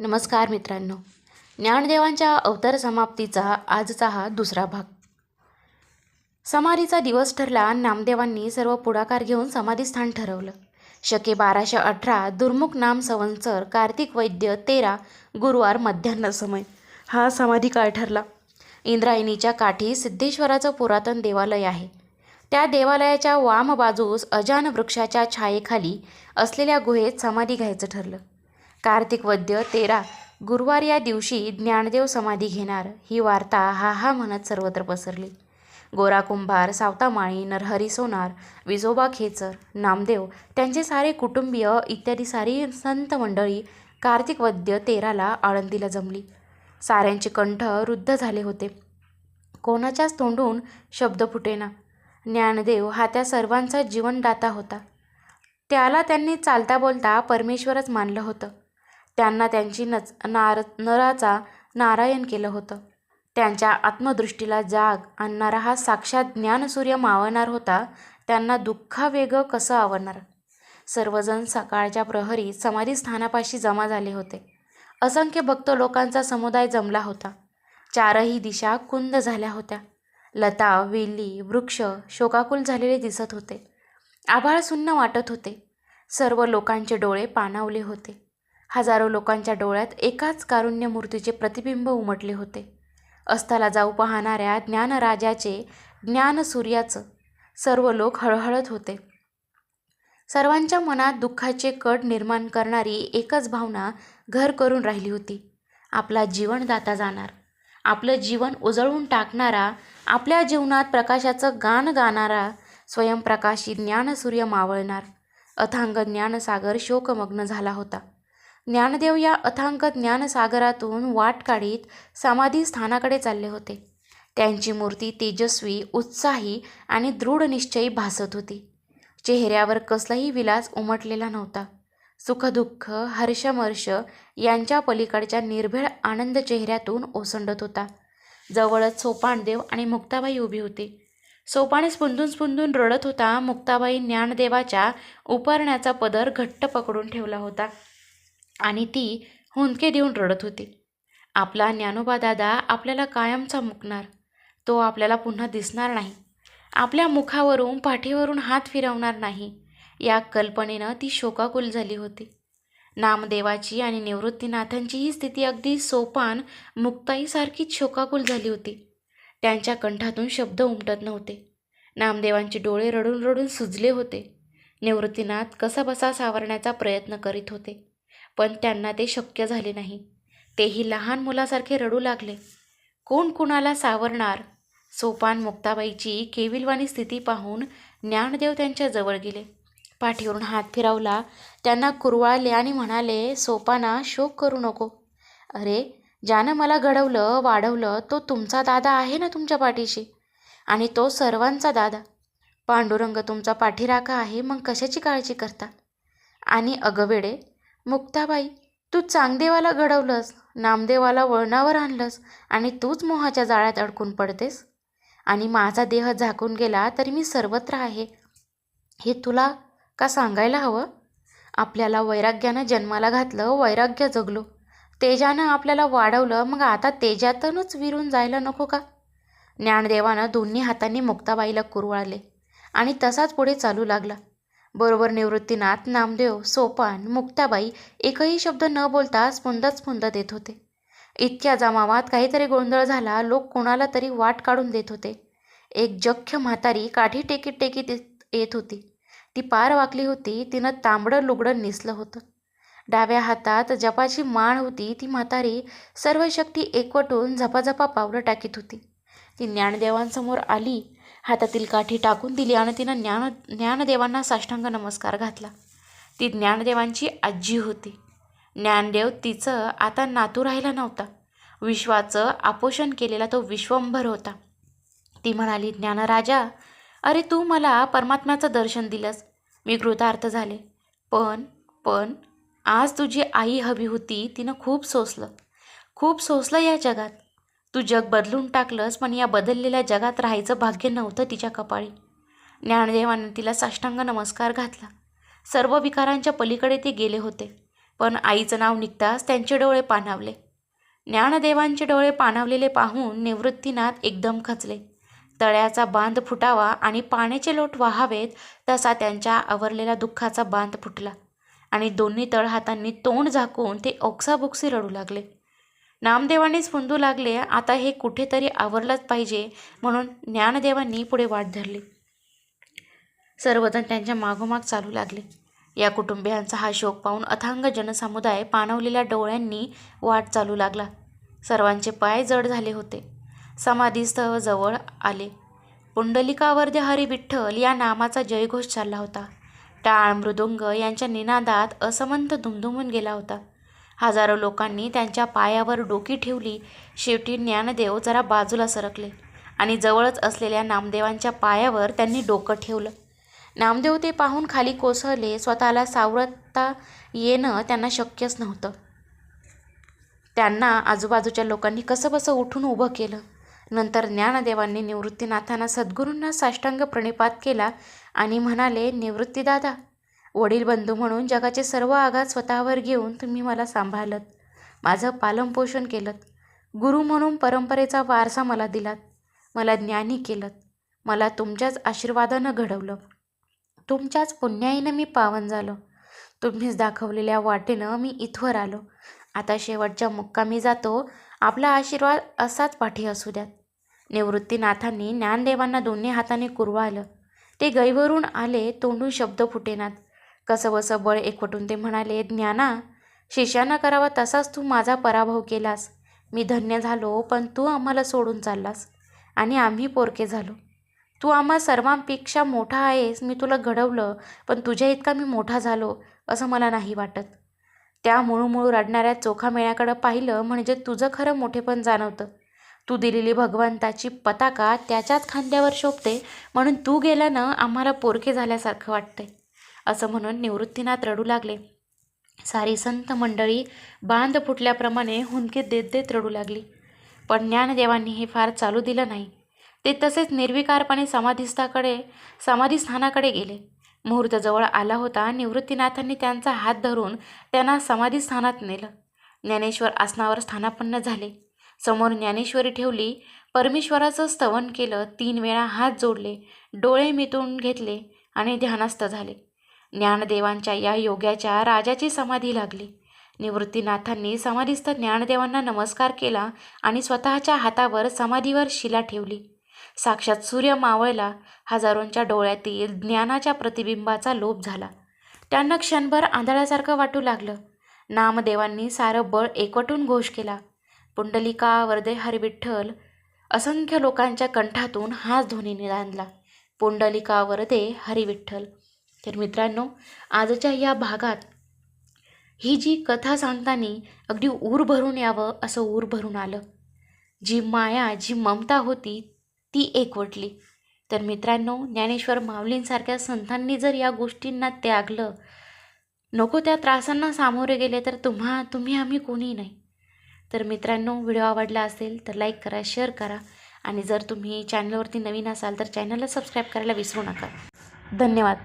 नमस्कार मित्रांनो. ज्ञानदेवांच्या अवतार समाप्तीचा आजचा हा दुसरा भाग. समाधीचा दिवस ठरला नामदेवांनी सर्व पुढाकार घेऊन समाधीस्थान ठरवलं. शके बाराशे अठरा दुर्मुख नाम संवत्सर कार्तिक वैद्य तेरा गुरुवार मध्यान्ह समय. हा समाधी काळ ठरला. इंद्रायणीच्या काठी सिद्धेश्वराचं पुरातन देवालय आहे. त्या देवालयाच्या वाम बाजूस अजान वृक्षाच्या छायेखाली असलेल्या गुहेत समाधी घ्यायचं ठरलं. कार्तिक वद्य तेरा गुरुवार या दिवशी ज्ञानदेव समाधी घेणार. ही वार्ता हा हा म्हणत सर्वत्र पसरली. गोरा कुंभार सावतामाळी नरहरी सोनार विजोबा खेचर नामदेव त्यांचे सारे कुटुंबीय इत्यादी सारी संत मंडळी कार्तिक वद्य तेराला आळंदीला जमली. साऱ्यांचे कंठ रुद्ध झाले होते. कोणाच्याच तोंडून शब्द फुटेना. ज्ञानदेव हा त्या सर्वांचा जीवनदाता होता. त्याला त्यांनी चालता बोलता परमेश्वरच मानलं होतं. त्यांना त्यांची नच नार नराचा नारायण केलं होतं. त्यांच्या आत्मदृष्टीला जाग आणणारा हा साक्षात ज्ञानसूर्य मावणार होता त्यांना दुःखावेगं कसं आवडणार सर्वजण सकाळच्या प्रहरी समाधीस्थानापाशी जमा झाले होते. असंख्य भक्त लोकांचा समुदाय जमला होता. चारही दिशा कुंद झाल्या होत्या. लता वेली वृक्ष शोकाकुल झालेले दिसत होते. आभाळ सुन्न वाटत होते. सर्व लोकांचे डोळे पाणावले होते. हजारो लोकांच्या डोळ्यात एकाच कारुण्य मूर्तीचे प्रतिबिंब उमटले होते. अस्ताला जाऊ पाहणाऱ्या ज्ञानराजाचे ज्ञानसूर्याचं सर्व लोक हळहळत होते. सर्वांच्या मनात दुःखाचे कट निर्माण करणारी एकच भावना घर करून राहिली होती. आपला जीवनदाता जाणार. आपलं जीवन उजळून टाकणारा आपल्या जीवनात प्रकाशाचं गाण गाणारा स्वयंप्रकाशी ज्ञानसूर्य मावळणार. अथांग ज्ञानसागर शोकमग्न झाला होता. ज्ञानदेव या अथांग ज्ञानसागरातून वाट काढीत समाधी स्थानाकडे चालले होते. त्यांची मूर्ती तेजस्वी उत्साही आणि दृढ निश्चयी भासत होती. चेहऱ्यावर कसलाही विलास उमटलेला नव्हता. सुखदुःख हर्षमर्ष यांच्या पलीकडच्या निर्भेळ आनंद चेहऱ्यातून ओसंडत होता. जवळच सोपानदेव आणि मुक्ताबाई उभी होती. सोपाने स्पुंदून स्पुंदून रडत होता. मुक्ताबाई ज्ञानदेवाच्या उपरण्याचा पदर घट्ट पकडून ठेवला होता. आणि ती हुंदके देऊन रडत होती. आपला ज्ञानोबा दादा आपल्याला कायमचा मुकणार. तो आपल्याला पुन्हा दिसणार नाही. आपल्या मुखावरून पाठीवरून हात फिरवणार नाही. या कल्पनेनं ती शोकाकुल झाली होती. नामदेवाची आणि निवृत्तीनाथांची ही स्थिती अगदी सोपान मुक्ताईसारखीच शोकाकुल झाली होती. त्यांच्या कंठातून शब्द उमटत नव्हते. नामदेवांचे डोळे रडून रडून सुजले होते. निवृत्तीनाथ कसाबसा सावरण्याचा प्रयत्न करीत होते. पण त्यांना ते शक्य झाले नाही. तेही लहान मुलासारखे रडू लागले. कोण कुणाला सावरणार? सोपान मुक्ताबाईची केविलवाणी स्थिती पाहून ज्ञानदेव त्यांच्या जवळ गेले. पाठीवरून हात फिरवला. त्यांना कुरवाळले आणि म्हणाले सोपाना शोक करू नको. अरे ज्यानं मला घडवलं वाढवलं तो तुमचा दादा आहे ना तुमच्या पाठीशी? आणि तो सर्वांचा दादा. पांडुरंग तुमचा पाठीराखा आहे मग कशाची काळजी करता? आणि अगवेडे मुक्ताबाई तू चांगदेवाला घडवलंस नामदेवाला वळणावर आणलंस आणि तूच मोहाच्या जाळ्यात अडकून पडतेस? आणि माझा देह झाकून गेला तरी मी सर्वत्र आहे. हे तुला का सांगायला हवं? आपल्याला वैराग्यानं जन्माला घातलं वैराग्य जगलो. तेजानं आपल्याला वाढवलं मग आता तेजातूनच विरून जायला नको का? ज्ञानदेवानं दोन्ही हातांनी मुक्ताबाईला कुरवाळले आणि तसाच पुढे चालू लागला. बरोबर निवृत्तीनाथ नामदेव सोपान मुक्ताबाई एकही शब्द न बोलता स्पुंदत स्पुंदत येत होते. इतक्या जमावात काहीतरी गोंधळ झाला लोक कोणाला तरी वाट काढून देत होते. एक जख्य म्हातारी काठी टेकीत टेकीत येत होती. ती पार वाकली होती तिनं तांबडं लुगडं नेसलं होतं. डाव्या हातात जपाची माळ होती ती म्हातारी सर्व शक्ती एकवटून झपाझपा पावलं टाकीत होती. ती ज्ञानदेवांसमोर आली हातातील काठी टाकून दिली आणि तिनं ज्ञान ज्ञानदेवांना साष्टांग नमस्कार घातला. ती ज्ञानदेवांची आजी होती. ज्ञानदेव तिचं आता नातू राहिला नव्हता. विश्वाचं आपोषण केलेला तो विश्वंभर होता. ती म्हणाली ज्ञानराजा अरे तू मला परमात्म्याचं दर्शन दिलंस. मी कृतार्थ झाले. पण पण आज तुझी आई हवी होती तिनं खूप सोसलं. खूप सोसलं या जगात. तू जग बदलून टाकलंस पण या बदललेल्या जगात राहायचं भाग्य नव्हतं तिच्या कपाळी. ज्ञानदेवानं तिला साष्टांग नमस्कार घातला. सर्व विकारांच्या पलीकडे ते गेले होते पण आईचं नाव निघताच त्यांचे डोळे पाणावले. ज्ञानदेवांचे डोळे पाणावलेले पाहून निवृत्तीनाथ एकदम खचले. तळ्याचा बांध फुटावा आणि पाण्याचे लोट वाहावेत तसा त्यांच्या आवरलेला दुःखाचा बांध फुटला आणि दोन्ही तळहातांनी तोंड झाकून ते ओक्साबोक्सी रडू लागले. नामदेवांनीच फुंदू लागले आता हे कुठेतरी आवरलंच पाहिजे म्हणून ज्ञानदेवांनी पुढे वाट धरली. सर्वजण त्यांच्या मागोमाग चालू लागले. या कुटुंबियांचा हा शोक पाहून अथांग जनसमुदाय पाणवलेल्या डोळ्यांनी वाट चालू लागला. सर्वांचे पाय जड झाले होते. समाधीस्थ जवळ आले. पुंडलिकावर्ध्य हरी विठ्ठल या नामाचा जयघोष चालला होता. टाळ मृदुंग यांच्या निनादात असमंत दुमदुमून गेला होता. हजारो लोकांनी त्यांच्या पायावर डोकी ठेवली. शेवटी ज्ञानदेव जरा बाजूला सरकले आणि जवळच असलेल्या नामदेवांच्या पायावर त्यांनी डोकं ठेवलं. नामदेव ते पाहून खाली कोसळले. स्वतःला सावरता येणं त्यांना शक्यच नव्हतं. त्यांना आजूबाजूच्या लोकांनी कसंबसं उठून उभं केलं. नंतर ज्ञानदेवांनी निवृत्तीनाथांना सद्गुरूंना साष्टांग प्रणिपात केला आणि म्हणाले निवृत्तीदादा वडील बंधू म्हणून जगाचे सर्व आघात स्वतःवर घेऊन तुम्ही मला सांभाळलत. माझं पालनपोषण केलं गुरु म्हणून परंपरेचा वारसा मला दिलात. मला ज्ञानी केलं मला तुमच्याच आशीर्वादानं घडवलं. तुमच्याच पुण्याईनं मी पावन झालो. तुम्हीच दाखवलेल्या वाटेनं मी इथवर आलो. आता शेवटच्या मुक्कामी जातो. आपला आशीर्वाद असाच पाठी असू द्यात. निवृत्तीनाथांनी ज्ञानदेवांना दोन्ही हाताने कुरवाळलं. ते गैवरून आले तोंडून शब्द फुटेनात. कसंबसं बळ एकवटून ते म्हणाले ज्ञाना शिष्यानं करावा तसाच तू माझा पराभव केलास. मी धन्य झालो पण तू आम्हाला सोडून चाललास आणि आम्ही पोरके झालो. तू आम्हा सर्वांपेक्षा मोठा आहेस मी तुला घडवलं पण तुझ्या इतका मी मोठा झालो असं मला नाही वाटत त्या मुळूमुळू रडणाऱ्या चोखामेळ्याकडं पाहिलं म्हणजे तुझं खरं मोठेपण जाणवतं. तू दिलेली भगवंताची पताका त्याच्याच खांद्यावर शोभते म्हणून तू गेल्यानं आम्हाला पोरके झाल्यासारखं वाटतंय. असं म्हणून निवृत्तीनाथ रडू लागले. सारी संत मंडळी बांध फुटल्याप्रमाणे हुंदके देत देत रडू लागली. पण ज्ञानदेवांनी हे फार चालू दिलं नाही. ते तसेच निर्विकारपणे समाधीस्थाकडे समाधीस्थानाकडे गेले. मुहूर्त जवळ आला होता निवृत्तीनाथांनी त्यांचा हात धरून त्यांना समाधीस्थानात नेलं. ज्ञानेश्वर आसनावर स्थानापन्न झाले. समोर ज्ञानेश्वरी ठेवली. परमेश्वराचं स्तवन केलं. तीन वेळा हात जोडले. डोळे मिटून घेतले आणि ध्यानस्थ झाले. ज्ञानदेवांच्या या योग्याच्या राजाची समाधी लागली. निवृत्तीनाथांनी समाधीस्थ ज्ञानदेवांना नमस्कार केला आणि स्वतःच्या हातावर समाधीवर शिला ठेवली. साक्षात सूर्य मावळला हजारोंच्या डोळ्यातील ज्ञानाच्या प्रतिबिंबाचा लोप झाला. त्यांना क्षणभर आंधळ्यासारखं वाटू लागलं. नामदेवांनी सारं बळ एकवटून घोष केला. पुंडलिका वर्दे हरिविठ्ठल असंख्य लोकांच्या कंठातून हाच ध्वनी निरांजला पुंडलिका वर्दे हरिविठ्ठल तर मित्रांनो आजच्या या भागात ही जी कथा सांगताना अगदी ऊर भरून यावं असं ऊर भरून आलं. जी माया जी ममता होती ती एकवटली. तर मित्रांनो ज्ञानेश्वर माऊलींसारख्या संतांनी जर या गोष्टींना त्यागलं नको त्या त्रासांना सामोरे गेले तर तुम्हा तुम्ही आम्ही कोणी नाही. तर मित्रांनो व्हिडिओ आवडला असेल तर लाईक करा शेअर करा आणि जर तुम्ही चॅनलवरती नवीन असाल तर चॅनलला सबस्क्राईब करायला विसरू नका. धन्यवाद.